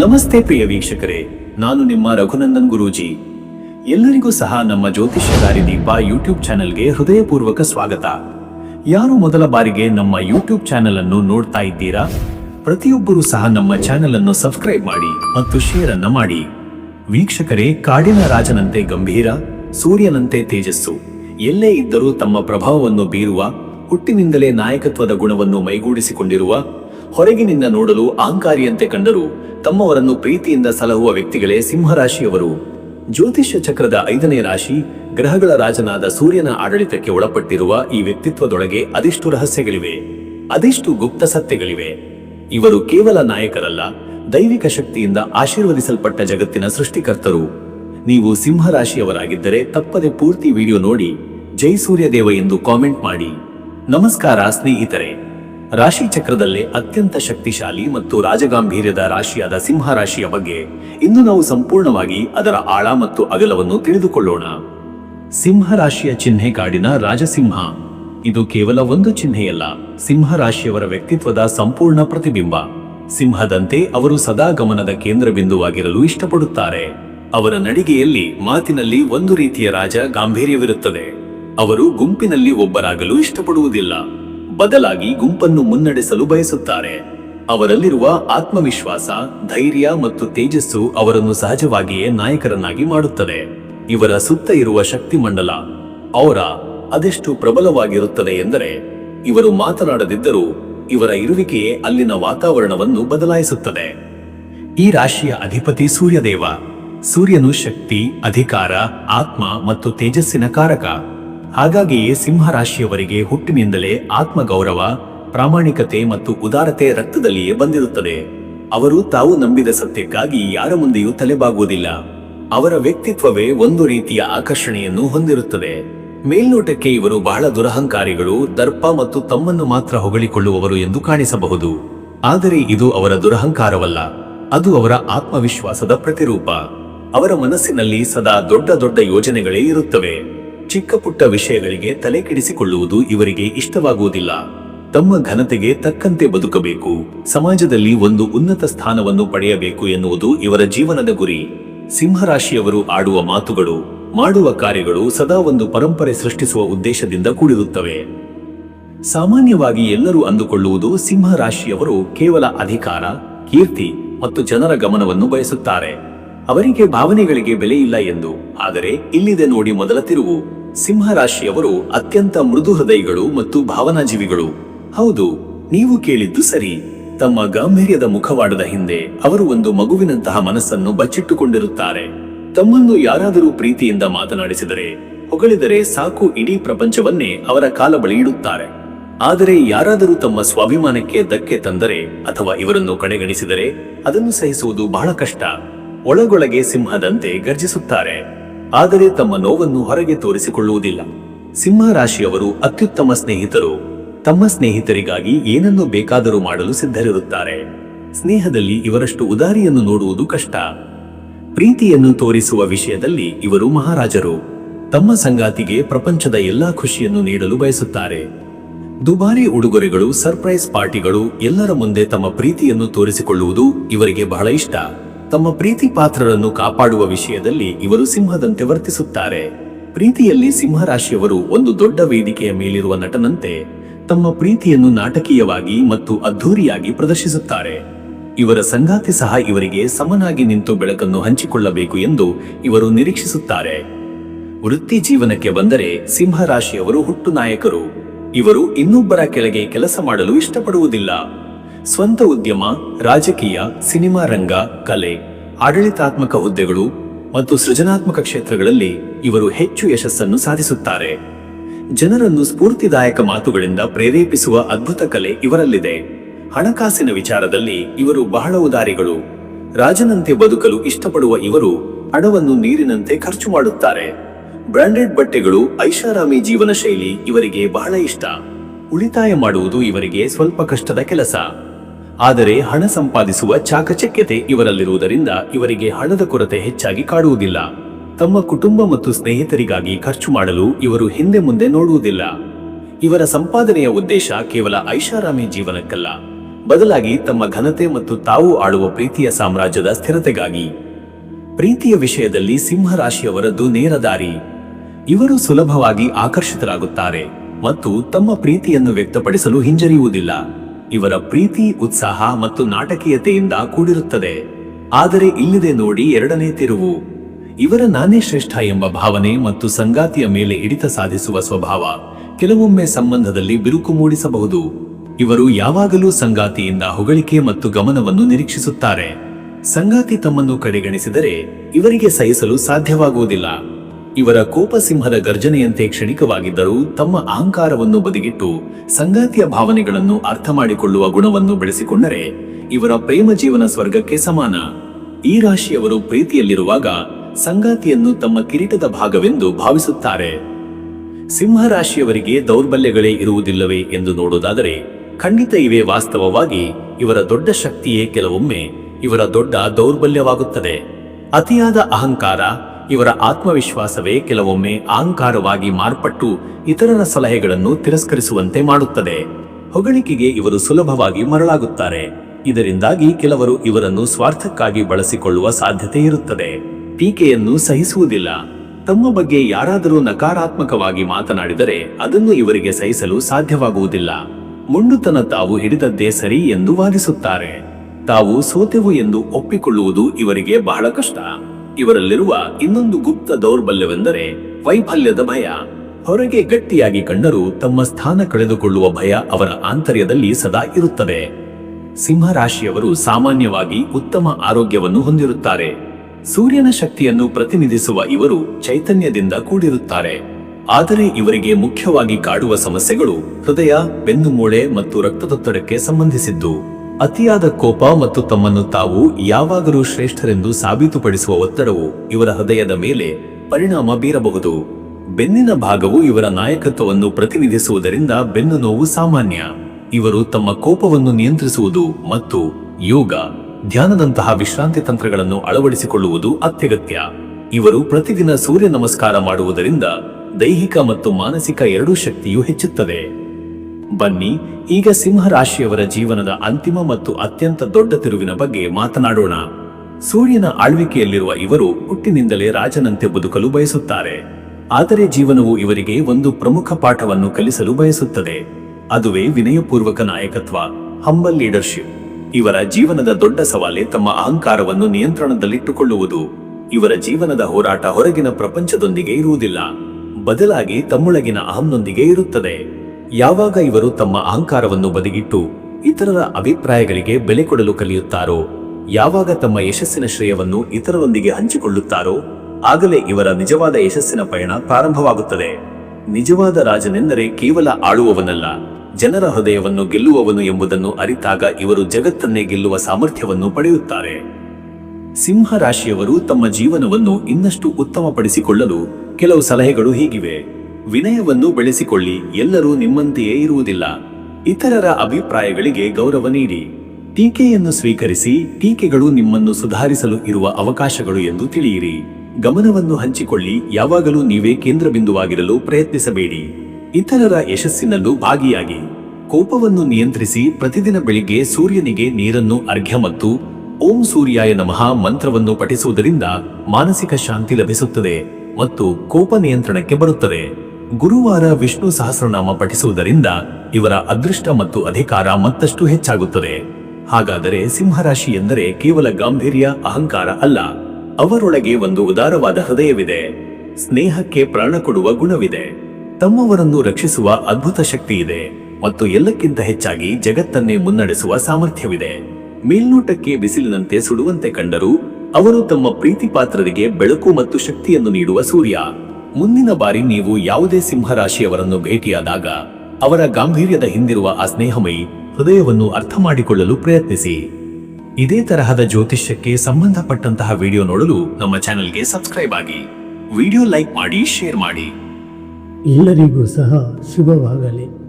ನಮಸ್ತೆ ಪ್ರಿಯ ವೀಕ್ಷಕರೇ, ನಾನು ನಿಮ್ಮ ರಘುನಂದನ್ ಗುರೂಜಿ. ಎಲ್ಲರಿಗೂ ಸಹ ನಮ್ಮ ಜ್ಯೋತಿಷ್ಯ ದಾರಿದೀಪ ಯೂಟ್ಯೂಬ್ ಚಾನೆಲ್ಗೆ ಹೃದಯಪೂರ್ವಕ ಸ್ವಾಗತ. ಯಾರು ಮೊದಲ ಬಾರಿಗೆ ನಮ್ಮ ಯೂಟ್ಯೂಬ್ ಚಾನೆಲ್ ಅನ್ನು ನೋಡ್ತಾ ಇದ್ದೀರಾ? ಪ್ರತಿಯೊಬ್ಬರೂ ಸಹ ನಮ್ಮ ಚಾನೆಲ್ ಅನ್ನು ಸಬ್ಸ್ಕ್ರೈಬ್ ಮಾಡಿ ಮತ್ತು ಶೇರ್ ಅನ್ನ ಮಾಡಿ. ವೀಕ್ಷಕರೇ, ಕಾಡಿನ ರಾಜನಂತೆ ಗಂಭೀರ, ಸೂರ್ಯನಂತೆ ತೇಜಸ್ಸು. ಎಲ್ಲೇ ಇದ್ದರೂ ತಮ್ಮ ಪ್ರಭಾವವನ್ನು ಬೀರುವ, ಹುಟ್ಟಿನಿಂದಲೇ ನಾಯಕತ್ವದ ಗುಣವನ್ನು ಮೈಗೂಡಿಸಿಕೊಂಡಿರುವ ಹೊರಗಿನಿಂದ ನೋಡಲು ಅಹಂಕಾರಿಯಂತೆ ಕಂಡರೂ. ತಮ್ಮವರನ್ನು ಪ್ರೀತಿಯಿಂದ ಸಲಹುವ ವ್ಯಕ್ತಿಗಳೇ ಸಿಂಹರಾಶಿಯವರು. ಜ್ಯೋತಿಷ್ಯ ಚಕ್ರದ ಐದನೇ ರಾಶಿ, ಗ್ರಹಗಳ ರಾಜನಾದ ಸೂರ್ಯನ ಆಡಳಿತಕ್ಕೆ ಒಳಪಟ್ಟಿರುವ ಈ ವ್ಯಕ್ತಿತ್ವದೊಳಗೆ ಅದೆಷ್ಟು ರಹಸ್ಯಗಳಿವೆ? ಅದೆಷ್ಟು ಗುಪ್ತ ಸತ್ಯಗಳಿವೆ? ಇವರು ಕೇವಲ ನಾಯಕರಲ್ಲ, ದೈವಿಕ ಶಕ್ತಿಯಿಂದ ಆಶೀರ್ವದಿಸಲ್ಪಟ್ಟ ಜಗತ್ತಿನ ಸೃಷ್ಟಿಕರ್ತರು. ನೀವು ಸಿಂಹರಾಶಿಯವರಾಗಿದ್ದರೆ ತಪ್ಪದೆ ಪೂರ್ತಿ ವಿಡಿಯೋ ನೋಡಿ, ಜೈ ಸೂರ್ಯದೇವ ಎಂದು ಕಾಮೆಂಟ್ ಮಾಡಿ. ನಮಸ್ಕಾರ ಸ್ನೇಹಿತರೆ. ರಾಶಿ ಚಕ್ರದಲ್ಲೇ ಅತ್ಯಂತ ಶಕ್ತಿಶಾಲಿ ಮತ್ತು ರಾಜಗಾಂಭೀರ್ಯದ ರಾಶಿಯಾದ ಸಿಂಹ ರಾಶಿಯ ಬಗ್ಗೆ ಇಂದು ನಾವು ಸಂಪೂರ್ಣವಾಗಿ ಅದರ ಆಳ ಮತ್ತು ಅಗಲವನ್ನು ತಿಳಿದುಕೊಳ್ಳೋಣ. ಸಿಂಹ ರಾಶಿಯ ಚಿಹ್ನೆ ಕಾಡಿನ ರಾಜಸಿಂಹ. ಇದು ಕೇವಲ ಒಂದು ಚಿಹ್ನೆಯಲ್ಲ, ಸಿಂಹ ರಾಶಿಯವರ ವ್ಯಕ್ತಿತ್ವದ ಸಂಪೂರ್ಣ ಪ್ರತಿಬಿಂಬ. ಸಿಂಹದಂತೆ ಅವರು ಸದಾ ಗಮನದ ಕೇಂದ್ರ ಬಿಂದುವಾಗಿರಲು ಇಷ್ಟಪಡುತ್ತಾರೆ. ಅವರ ನಡಿಗೆಯಲ್ಲಿ ಮಾತಿನಲ್ಲಿ ಒಂದು ರೀತಿಯ ರಾಜ ಗಾಂಭೀರ್ಯವಿರುತ್ತದೆ ಅವರು ಗುಂಪಿನಲ್ಲಿ ಒಬ್ಬರಾಗಲು ಇಷ್ಟಪಡುವುದಿಲ್ಲ. ಬದಲಾಗಿ ಗುಂಪನ್ನು ಮುನ್ನಡೆಸಲು ಬಯಸುತ್ತಾರೆ. ಅವರಲ್ಲಿರುವ ಆತ್ಮವಿಶ್ವಾಸ, ಧೈರ್ಯ ಮತ್ತು ತೇಜಸ್ಸು ಅವರನ್ನು ಸಹಜವಾಗಿಯೇ ನಾಯಕರನ್ನಾಗಿ ಮಾಡುತ್ತದೆ. ಇವರ ಸುತ್ತ ಇರುವ ಶಕ್ತಿ ಮಂಡಲ ಅವರ ಅದೆಷ್ಟು ಪ್ರಬಲವಾಗಿರುತ್ತದೆ ಎಂದರೆ, ಇವರು ಮಾತನಾಡದಿದ್ದರೂ ಇವರ ಇರುವಿಕೆಯೇ ಅಲ್ಲಿನ ವಾತಾವರಣವನ್ನು ಬದಲಾಯಿಸುತ್ತದೆ. ಈ ರಾಶಿಯ ಅಧಿಪತಿ ಸೂರ್ಯದೇವ, ಸೂರ್ಯನು ಶಕ್ತಿ, ಅಧಿಕಾರ, ಆತ್ಮ ಮತ್ತು ತೇಜಸ್ಸಿನ ಕಾರಕ. ಹಾಗಾಗಿಯೇ ಸಿಂಹ ರಾಶಿಯವರಿಗೆ ಹುಟ್ಟಿನಿಂದಲೇ ಆತ್ಮಗೌರವ, ಪ್ರಾಮಾಣಿಕತೆ ಮತ್ತು ಉದಾರತೆ ರಕ್ತದಲ್ಲಿಯೇ ಬಂದಿರುತ್ತದೆ. ಅವರು ತಾವು ನಂಬಿದ ಸತ್ಯಕ್ಕಾಗಿ ಯಾರ ಮುಂದೆಯೂ ತಲೆಬಾಗುವುದಿಲ್ಲ. ಅವರ ವ್ಯಕ್ತಿತ್ವವೇ ಒಂದು ರೀತಿಯ ಆಕರ್ಷಣೆಯನ್ನು ಹೊಂದಿರುತ್ತದೆ. ಮೇಲ್ನೋಟಕ್ಕೆ ಇವರು ಬಹಳ ದುರಹಂಕಾರಿಗಳು, ದರ್ಪ ಮತ್ತು ತಮ್ಮನ್ನು ಮಾತ್ರ ಹೊಗಳಿಕೊಳ್ಳುವವರು ಎಂದು ಕಾಣಿಸಬಹುದು. ಆದರೆ ಇದು ಅವರ ದುರಹಂಕಾರವಲ್ಲ. ಅದು ಅವರ ಆತ್ಮವಿಶ್ವಾಸದ ಪ್ರತಿರೂಪ. ಅವರ ಮನಸ್ಸಿನಲ್ಲಿ ಸದಾ ದೊಡ್ಡ ದೊಡ್ಡ ಯೋಜನೆಗಳೇ ಇರುತ್ತವೆ. ಚಿಕ್ಕ ಪುಟ್ಟ ವಿಷಯಗಳಿಗೆ ತಲೆ ಕೆಡಿಸಿಕೊಳ್ಳುವುದು ಇವರಿಗೆ ಇಷ್ಟವಾಗುವುದಿಲ್ಲ. ತಮ್ಮ ಘನತೆಗೆ ತಕ್ಕಂತೆ ಬದುಕಬೇಕು. ಸಮಾಜದಲ್ಲಿ ಒಂದು ಉನ್ನತ ಸ್ಥಾನವನ್ನು ಪಡೆಯಬೇಕು ಎನ್ನುವುದು ಇವರ ಜೀವನದ ಗುರಿ. ಸಿಂಹರಾಶಿಯವರು ಆಡುವ ಮಾತುಗಳು, ಮಾಡುವ ಕಾರ್ಯಗಳು ಸದಾ ಒಂದು ಪರಂಪರೆ ಸೃಷ್ಟಿಸುವ ಉದ್ದೇಶದಿಂದ ಕೂಡಿರುತ್ತವೆ. ಸಾಮಾನ್ಯವಾಗಿ ಎಲ್ಲರೂ ಅಂದುಕೊಳ್ಳುವುದು ಸಿಂಹರಾಶಿಯವರು ಕೇವಲ ಅಧಿಕಾರ, ಕೀರ್ತಿ ಮತ್ತು ಜನರ ಗಮನವನ್ನು ಬಯಸುತ್ತಾರೆ. ಅವರಿಗೆ ಭಾವನೆಗಳಿಗೆ ಬೆಲೆ ಇಲ್ಲ ಎಂದು. ಆದರೆ ಇಲ್ಲಿದೆ ನೋಡಿ ಮೊದಲ ತಿರುವು. ಸಿಂಹರಾಶಿಯವರು ಅತ್ಯಂತ ಮೃದು ಹೃದಯಗಳು ಮತ್ತು ಭಾವನಾಜೀವಿಗಳು. ಹೌದು, ನೀವು ಕೇಳಿದ್ದು ಸರಿ. ತಮ್ಮ ಗಾಂಭೀರ್ಯದ ಮುಖವಾಡದ ಹಿಂದೆ ಅವರು ಒಂದು ಮಗುವಿನಂತಹ ಮನಸ್ಸನ್ನು ಬಚ್ಚಿಟ್ಟುಕೊಂಡಿರುತ್ತಾರೆ. ತಮ್ಮನ್ನು ಯಾರಾದರೂ ಪ್ರೀತಿಯಿಂದ ಮಾತನಾಡಿಸಿದರೆ, ಹೊಗಳಿದರೆ ಸಾಕು ಇಡೀ ಪ್ರಪಂಚವನ್ನೇ ಅವರ ಕಾಲ ಬಳಿ ಇಡುತ್ತಾರೆ. ಆದರೆ ಯಾರಾದರೂ ತಮ್ಮ ಸ್ವಾಭಿಮಾನಕ್ಕೆ ಧಕ್ಕೆ ತಂದರೆ ಅಥವಾ ಇವರನ್ನು ಕಡೆಗಣಿಸಿದರೆ ಅದನ್ನು ಸಹಿಸುವುದು ಬಹಳ ಕಷ್ಟ. ಒಳಗೊಳಗೆ ಸಿಂಹದಂತೆ ಗರ್ಜಿಸುತ್ತಾರೆ. ಆದರೆ ತಮ್ಮ ನೋವನ್ನು ಹೊರಗೆ ತೋರಿಸಿಕೊಳ್ಳುವುದಿಲ್ಲ. ಸಿಂಹ ರಾಶಿಯವರು ಅತ್ಯುತ್ತಮ ಸ್ನೇಹಿತರು. ತಮ್ಮ ಸ್ನೇಹಿತರಿಗಾಗಿ ಏನನ್ನು ಬೇಕಾದರೂ ಮಾಡಲು ಸಿದ್ಧರಿರುತ್ತಾರೆ. ಸ್ನೇಹದಲ್ಲಿ ಇವರಷ್ಟು ಉದಾರಿಯನ್ನು ನೋಡುವುದು ಕಷ್ಟ. ಪ್ರೀತಿಯನ್ನು ತೋರಿಸುವ ವಿಷಯದಲ್ಲಿ ಇವರು ಮಹಾರಾಜರು. ತಮ್ಮ ಸಂಗಾತಿಗೆ ಪ್ರಪಂಚದ ಎಲ್ಲಾ ಖುಷಿಯನ್ನು ನೀಡಲು ಬಯಸುತ್ತಾರೆ. ದುಬಾರಿ ಉಡುಗೊರೆಗಳು, ಸರ್ಪ್ರೈಸ್ ಪಾರ್ಟಿಗಳು ಎಲ್ಲರ ಮುಂದೆ ತಮ್ಮ ಪ್ರೀತಿಯನ್ನು ತೋರಿಸಿಕೊಳ್ಳುವುದು ಇವರಿಗೆ ಬಹಳ ಇಷ್ಟ. ತಮ್ಮ ಪ್ರೀತಿ ಪಾತ್ರರನ್ನು ಕಾಪಾಡುವ ವಿಷಯದಲ್ಲಿ ಇವರು ಸಿಂಹದಂತೆ ವರ್ತಿಸುತ್ತಾರೆ. ಪ್ರೀತಿಯಲ್ಲಿ ಸಿಂಹರಾಶಿಯವರು ಒಂದು ದೊಡ್ಡ ವೇದಿಕೆಯ ಮೇಲಿರುವ ನಟನಂತೆ ತಮ್ಮ ಪ್ರೀತಿಯನ್ನು ನಾಟಕೀಯವಾಗಿ ಮತ್ತು ಅದ್ಧೂರಿಯಾಗಿ ಪ್ರದರ್ಶಿಸುತ್ತಾರೆ. ಇವರ ಸಂಗಾತಿ ಸಹ ಇವರಿಗೆ ಸಮನಾಗಿ ನಿಂತು ಬೆಳಕನ್ನು ಹಂಚಿಕೊಳ್ಳಬೇಕು ಎಂದು ಇವರು ನಿರೀಕ್ಷಿಸುತ್ತಾರೆ. ವೃತ್ತಿ ಜೀವನಕ್ಕೆ ಬಂದರೆ ಸಿಂಹರಾಶಿಯವರು ಹುಟ್ಟು ನಾಯಕರು. ಇವರು ಇನ್ನೊಬ್ಬರ ಕೆಳಗೆ ಕೆಲಸ ಮಾಡಲು ಇಷ್ಟಪಡುವುದಿಲ್ಲ. ಸ್ವಂತ ಉದ್ಯಮ, ರಾಜಕೀಯ, ಸಿನಿಮಾ, ರಂಗ, ಕಲೆ, ಆಡಳಿತಾತ್ಮಕ ಹುದ್ದೆಗಳು ಮತ್ತು ಸೃಜನಾತ್ಮಕ ಕ್ಷೇತ್ರಗಳಲ್ಲಿ ಇವರು ಹೆಚ್ಚು ಯಶಸ್ಸನ್ನು ಸಾಧಿಸುತ್ತಾರೆ. ಜನರನ್ನು ಸ್ಫೂರ್ತಿದಾಯಕ ಮಾತುಗಳಿಂದ ಪ್ರೇರೇಪಿಸುವ ಅದ್ಭುತ ಕಲೆ ಇವರಲ್ಲಿದೆ. ಹಣಕಾಸಿನ ವಿಚಾರದಲ್ಲಿ ಇವರು ಬಹಳ ಉದಾರಿಗಳು. ರಾಜನಂತೆ ಬದುಕಲು ಇಷ್ಟಪಡುವ ಇವರು ಹಣವನ್ನು ನೀರಿನಂತೆ ಖರ್ಚು ಮಾಡುತ್ತಾರೆ. ಬ್ರಾಂಡೆಡ್ ಬಟ್ಟೆಗಳು, ಐಷಾರಾಮಿ ಜೀವನ ಶೈಲಿ ಇವರಿಗೆ ಬಹಳ ಇಷ್ಟ. ಉಳಿತಾಯ ಮಾಡುವುದು ಇವರಿಗೆ ಸ್ವಲ್ಪ ಕಷ್ಟದ ಕೆಲಸ. ಆದರೆ ಹಣ ಸಂಪಾದಿಸುವ ಚಾಕಚಕ್ಯತೆ ಇವರಲ್ಲಿರುವುದರಿಂದ ಇವರಿಗೆ ಹಣದ ಕೊರತೆ ಹೆಚ್ಚಾಗಿ ಕಾಡುವುದಿಲ್ಲ. ತಮ್ಮ ಕುಟುಂಬ ಮತ್ತು ಸ್ನೇಹಿತರಿಗಾಗಿ ಖರ್ಚು ಮಾಡಲು ಇವರು ಹಿಂದೆ ಮುಂದೆ ನೋಡುವುದಿಲ್ಲ. ಇವರ ಸಂಪಾದನೆಯ ಉದ್ದೇಶ ಕೇವಲ ಐಷಾರಾಮಿ ಜೀವನಕ್ಕಲ್ಲ. ಬದಲಾಗಿ ತಮ್ಮ ಘನತೆ ಮತ್ತು ತಾವು ಆಳುವ ಪ್ರೀತಿಯ ಸಾಮ್ರಾಜ್ಯದ ಸ್ಥಿರತೆಗಾಗಿ. ಪ್ರೀತಿಯ ವಿಷಯದಲ್ಲಿ ಸಿಂಹರಾಶಿಯವರದ್ದು ನೇರ ದಾರಿ. ಇವರು ಸುಲಭವಾಗಿ ಆಕರ್ಷಿತರಾಗುತ್ತಾರೆ ಮತ್ತು ತಮ್ಮ ಪ್ರೀತಿಯನ್ನು ವ್ಯಕ್ತಪಡಿಸಲು ಹಿಂಜರಿಯುವುದಿಲ್ಲ. ಇವರ ಪ್ರೀತಿ, ಉತ್ಸಾಹ ಮತ್ತು ನಾಟಕೀಯತೆಯಿಂದ ಕೂಡಿರುತ್ತದೆ. ಆದರೆ ಇಲ್ಲಿದೆ ನೋಡಿ ಎರಡನೇ ತಿರುವು. ಇವರ ನಾನೇ ಶ್ರೇಷ್ಠ ಎಂಬ ಭಾವನೆ ಮತ್ತು ಸಂಗಾತಿಯ ಮೇಲೆ ಹಿಡಿತ ಸಾಧಿಸುವ ಸ್ವಭಾವ ಕೆಲವೊಮ್ಮೆ ಸಂಬಂಧದಲ್ಲಿ ಬಿರುಕು ಮೂಡಿಸಬಹುದು. ಇವರು ಯಾವಾಗಲೂ ಸಂಗಾತಿಯಿಂದ ಹೊಗಳಿಕೆ ಮತ್ತು ಗಮನವನ್ನು ನಿರೀಕ್ಷಿಸುತ್ತಾರೆ. ಸಂಗಾತಿ ತಮ್ಮನ್ನು ಕಡೆಗಣಿಸಿದರೆ ಇವರಿಗೆ ಸಹಿಸಲು ಸಾಧ್ಯವಾಗುವುದಿಲ್ಲ. ಇವರ ಕೋಪಸಿಂಹದ ಗರ್ಜನೆಯಂತೆ ಕ್ಷಣಿಕವಾಗಿದ್ದರೂ ತಮ್ಮ ಅಹಂಕಾರವನ್ನು ಬದಿಗಿಟ್ಟು ಸಂಗಾತಿಯ ಭಾವನೆಗಳನ್ನು ಅರ್ಥ ಮಾಡಿಕೊಳ್ಳುವ ಗುಣವನ್ನು ಬೆಳೆಸಿಕೊಂಡರೆ ಇವರ ಪ್ರೇಮ ಜೀವನ ಸ್ವರ್ಗಕ್ಕೆ ಸಮಾನ. ಈ ರಾಶಿಯವರು ಪ್ರೀತಿಯಲ್ಲಿರುವಾಗ ಸಂಗಾತಿಯನ್ನು ತಮ್ಮ ಕಿರೀಟದ ಭಾಗವೆಂದು ಭಾವಿಸುತ್ತಾರೆ. ಸಿಂಹ ರಾಶಿಯವರಿಗೆ ದೌರ್ಬಲ್ಯಗಳೇ ಇರುವುದಿಲ್ಲವೇ ಎಂದು ನೋಡುವುದಾದರೆ ಖಂಡಿತ ಇವೆ ವಾಸ್ತವವಾಗಿ ಇವರ ದೊಡ್ಡ ಶಕ್ತಿಯೇ ಕೆಲವೊಮ್ಮೆ ಇವರ ದೊಡ್ಡ ದೌರ್ಬಲ್ಯವಾಗುತ್ತದೆ. ಅತಿಯಾದ ಅಹಂಕಾರ ಇವರ ಆತ್ಮವಿಶ್ವಾಸವೇ ಕೆಲವೊಮ್ಮೆ ಅಹಂಕಾರವಾಗಿ ಮಾರ್ಪಟ್ಟು ಇತರರ ಸಲಹೆಗಳನ್ನು ತಿರಸ್ಕರಿಸುವಂತೆ ಮಾಡುತ್ತದೆ. ಹೊಗಳಿಕೆಗೆ ಇವರು ಸುಲಭವಾಗಿ ಮರಳಾಗುತ್ತಾರೆ. ಇದರಿಂದಾಗಿ ಕೆಲವರು ಇವರನ್ನು ಸ್ವಾರ್ಥಕ್ಕಾಗಿ ಬಳಸಿಕೊಳ್ಳುವ ಸಾಧ್ಯತೆ ಇರುತ್ತದೆ. ಟೀಕೆಯನ್ನು ಸಹಿಸುವುದಿಲ್ಲ. ತಮ್ಮ ಬಗ್ಗೆ ಯಾರಾದರೂ ನಕಾರಾತ್ಮಕವಾಗಿ ಮಾತನಾಡಿದರೆ ಅದನ್ನು ಇವರಿಗೆ ಸಹಿಸಲು ಸಾಧ್ಯವಾಗುವುದಿಲ್ಲ. ಮುಂಡುತನ ತಾವು ಹಿಡಿದದ್ದೇ ಸರಿ ಎಂದು ವಾದಿಸುತ್ತಾರೆ. ತಾವು ಸೋತೆವು ಎಂದು ಒಪ್ಪಿಕೊಳ್ಳುವುದು ಇವರಿಗೆ ಬಹಳ ಕಷ್ಟ. ಇವರಲ್ಲಿರುವ ಇನ್ನೊಂದು ಗುಪ್ತ ದೌರ್ಬಲ್ಯವೆಂದರೆ ವೈಫಲ್ಯದ ಭಯ. ಹೊರಗೆ ಗಟ್ಟಿಯಾಗಿ ಕಂಡರೂ ತಮ್ಮ ಸ್ಥಾನ ಕಳೆದುಕೊಳ್ಳುವ ಭಯ ಅವರ ಆಂತರ್ಯದಲ್ಲಿ ಸದಾ ಇರುತ್ತದೆ. ಸಿಂಹ ರಾಶಿಯವರು ಸಾಮಾನ್ಯವಾಗಿ ಉತ್ತಮ ಆರೋಗ್ಯವನ್ನು ಹೊಂದಿರುತ್ತಾರೆ. ಸೂರ್ಯನ ಶಕ್ತಿಯನ್ನು ಪ್ರತಿನಿಧಿಸುವ ಇವರು ಚೈತನ್ಯದಿಂದ ಕೂಡಿರುತ್ತಾರೆ. ಆದರೆ ಇವರಿಗೆ ಮುಖ್ಯವಾಗಿ ಕಾಡುವ ಸಮಸ್ಯೆಗಳು ಹೃದಯ, ಬೆನ್ನುಮೂಳೆ ಮತ್ತು ರಕ್ತದೊತ್ತಡಕ್ಕೆ ಸಂಬಂಧಿಸಿದ್ದು. ಅತಿಯಾದ ಕೋಪ ಮತ್ತು ತಮ್ಮನ್ನು ತಾವು ಯಾವಾಗಲೂ ಶ್ರೇಷ್ಠರೆಂದು ಸಾಬೀತುಪಡಿಸುವ ಒತ್ತಡವು ಇವರ ಹೃದಯದ ಮೇಲೆ ಪರಿಣಾಮ ಬೀರಬಹುದು. ಬೆನ್ನಿನ ಭಾಗವು ಇವರ ನಾಯಕತ್ವವನ್ನು ಪ್ರತಿನಿಧಿಸುವುದರಿಂದ ಬೆನ್ನು ನೋವು ಸಾಮಾನ್ಯ. ಇವರು ತಮ್ಮ ಕೋಪವನ್ನು ನಿಯಂತ್ರಿಸುವುದು ಮತ್ತು ಯೋಗ, ಧ್ಯಾನದಂತಹ ವಿಶ್ರಾಂತಿ ತಂತ್ರಗಳನ್ನು ಅಳವಡಿಸಿಕೊಳ್ಳುವುದು ಅತ್ಯಗತ್ಯ. ಇವರು ಪ್ರತಿದಿನ ಸೂರ್ಯ ನಮಸ್ಕಾರ ಮಾಡುವುದರಿಂದ ದೈಹಿಕ ಮತ್ತು ಮಾನಸಿಕ ಎರಡೂ ಶಕ್ತಿಯು ಹೆಚ್ಚುತ್ತದೆ. ಬನ್ನಿ, ಈಗ ಸಿಂಹರಾಶಿಯವರ ಜೀವನದ ಅಂತಿಮ ಮತ್ತು ಅತ್ಯಂತ ದೊಡ್ಡ ತಿರುವಿನ ಬಗ್ಗೆ ಮಾತನಾಡೋಣ. ಸೂರ್ಯನ ಆಳ್ವಿಕೆಯಲ್ಲಿರುವ ಇವರು ಹುಟ್ಟಿನಿಂದಲೇ ರಾಜನಂತೆ ಬದುಕಲು ಬಯಸುತ್ತಾರೆ. ಆದರೆ ಜೀವನವು ಇವರಿಗೆ ಒಂದು ಪ್ರಮುಖ ಪಾಠವನ್ನು ಕಲಿಸಲು ಬಯಸುತ್ತದೆ. ಅದುವೇ ವಿನಯಪೂರ್ವಕ ನಾಯಕತ್ವ ಹಂಬಲ್ ಲೀಡರ್ಶಿಪ್ ಇವರ ಜೀವನದ ದೊಡ್ಡ ಸವಾಲೆ ತಮ್ಮ ಅಹಂಕಾರವನ್ನು ನಿಯಂತ್ರಣದಲ್ಲಿಟ್ಟುಕೊಳ್ಳುವುದು. ಇವರ ಜೀವನದ ಹೋರಾಟ ಹೊರಗಿನ ಪ್ರಪಂಚದೊಂದಿಗೆ ಇರುವುದಿಲ್ಲ. ಬದಲಾಗಿ ತಮ್ಮೊಳಗಿನ ಅಹಂನೊಂದಿಗೆ ಇರುತ್ತದೆ. ಯಾವಾಗ ಇವರು ತಮ್ಮ ಅಹಂಕಾರವನ್ನು ಬದಿಗಿಟ್ಟು ಇತರರ ಅಭಿಪ್ರಾಯಗಳಿಗೆ ಬೆಲೆ ಕೊಡಲು ಕಲಿಯುತ್ತಾರೋ, ಯಾವಾಗ ತಮ್ಮ ಯಶಸ್ಸಿನ ಶ್ರೇಯವನ್ನು ಇತರರೊಂದಿಗೆ ಹಂಚಿಕೊಳ್ಳುತ್ತಾರೋ, ಆಗಲೇ ಇವರ ನಿಜವಾದ ಯಶಸ್ಸಿನ ಪಯಣ ಪ್ರಾರಂಭವಾಗುತ್ತದೆ. ನಿಜವಾದ ರಾಜನೆಂದರೆ ಕೇವಲ ಆಳುವವನಲ್ಲ, ಜನರ ಹೃದಯವನ್ನು ಗೆಲ್ಲುವವನು ಎಂಬುದನ್ನು ಅರಿತಾಗ ಇವರು ಜಗತ್ತನ್ನೇ ಗೆಲ್ಲುವ ಸಾಮರ್ಥ್ಯವನ್ನು ಪಡೆಯುತ್ತಾರೆ. ಸಿಂಹ ರಾಶಿಯವರು ತಮ್ಮ ಜೀವನವನ್ನು ಇನ್ನಷ್ಟು ಉತ್ತಮಪಡಿಸಿಕೊಳ್ಳಲು ಕೆಲವು ಸಲಹೆಗಳು ಹೀಗಿವೆ. ವಿನಯವನ್ನು ಬೆಳೆಸಿಕೊಳ್ಳಿ, ಎಲ್ಲರೂ ನಿಮ್ಮಂತೆಯೇ ಇರುವುದಿಲ್ಲ. ಇತರರ ಅಭಿಪ್ರಾಯಗಳಿಗೆ ಗೌರವ ನೀಡಿ. ಟೀಕೆಯನ್ನು ಸ್ವೀಕರಿಸಿ, ಟೀಕೆಗಳು ನಿಮ್ಮನ್ನು ಸುಧಾರಿಸಲು ಇರುವ ಅವಕಾಶಗಳು ಎಂದು ತಿಳಿಯಿರಿ. ಗಮನವನ್ನು ಹಂಚಿಕೊಳ್ಳಿ, ಯಾವಾಗಲೂ ನೀವೇ ಕೇಂದ್ರ ಬಿಂದುವಾಗಿರಲು ಪ್ರಯತ್ನಿಸಬೇಡಿ. ಇತರರ ಯಶಸ್ಸಿನಲ್ಲೂ ಭಾಗಿಯಾಗಿ. ಕೋಪವನ್ನು ನಿಯಂತ್ರಿಸಿ, ಪ್ರತಿದಿನ ಬೆಳಿಗ್ಗೆ ಸೂರ್ಯನಿಗೆ ನೀರನ್ನು ಅರ್ಘ್ಯ ಮತ್ತು ಓಂ ಸೂರ್ಯಾಯ ನಮಃ ಮಂತ್ರವನ್ನು ಪಠಿಸುವುದರಿಂದ ಮಾನಸಿಕ ಶಾಂತಿ ಲಭಿಸುತ್ತದೆ ಮತ್ತು ಕೋಪ ನಿಯಂತ್ರಣಕ್ಕೆ ಬರುತ್ತದೆ. ಗುರುವಾರ ವಿಷ್ಣು ಸಹಸ್ರನಾಮ ಪಠಿಸುವುದರಿಂದ ಇವರ ಅದೃಷ್ಟ ಮತ್ತು ಅಧಿಕಾರ ಮತ್ತಷ್ಟು ಹೆಚ್ಚಾಗುತ್ತದೆ. ಹಾಗಾದರೆ ಸಿಂಹರಾಶಿ ಎಂದರೆ ಕೇವಲ ಗಾಂಭೀರ್ಯ, ಅಹಂಕಾರ ಅಲ್ಲ. ಅವರೊಳಗೆ ಒಂದು ಉದಾರವಾದ ಹೃದಯವಿದೆ. ಸ್ನೇಹಕ್ಕೆ ಪ್ರಾಣ ಕೊಡುವ ಗುಣವಿದೆ. ತಮ್ಮವರನ್ನು ರಕ್ಷಿಸುವ ಅದ್ಭುತ ಶಕ್ತಿ ಇದೆ ಮತ್ತು ಎಲ್ಲಕ್ಕಿಂತ ಹೆಚ್ಚಾಗಿ ಜಗತ್ತನ್ನೇ ಮುನ್ನಡೆಸುವ ಸಾಮರ್ಥ್ಯವಿದೆ. ಮೇಲ್ನೋಟಕ್ಕೆ ಬಿಸಿಲಿನಂತೆ ಸುಡುವಂತೆ ಕಂಡರೂ, ಅವರು ತಮ್ಮ ಪ್ರೀತಿ ಪಾತ್ರರಿಗೆ ಬೆಳಕು ಮತ್ತು ಶಕ್ತಿಯನ್ನು ನೀಡುವ ಸೂರ್ಯ. ಮುಂದಿನ ಬಾರಿ ನೀವು ಯಾವುದೇ ಸಿಂಹರಾಶಿಯವರನ್ನು ಭೇಟಿಯಾದಾಗ ಅವರ ಗಾಂಭೀರ್ಯದ ಹಿಂದಿರುವ ಆ ಸ್ನೇಹಮಯಿ ಹೃದಯವನ್ನು ಅರ್ಥ ಮಾಡಿಕೊಳ್ಳಲು ಪ್ರಯತ್ನಿಸಿ. ಇದೇ ತರಹದ ಜ್ಯೋತಿಷ್ಯಕ್ಕೆ ಸಂಬಂಧಪಟ್ಟಂತಹ ವಿಡಿಯೋ ನೋಡಲು ನಮ್ಮ ಚಾನೆಲ್ಗೆ ಸಬ್ಸ್ಕ್ರೈಬ್ ಆಗಿ. ವಿಡಿಯೋ ಲೈಕ್ ಮಾಡಿ, ಶೇರ್ ಮಾಡಿ. ಎಲ್ಲರಿಗೂ ಸಹ ಶುಭವಾಗಲಿ.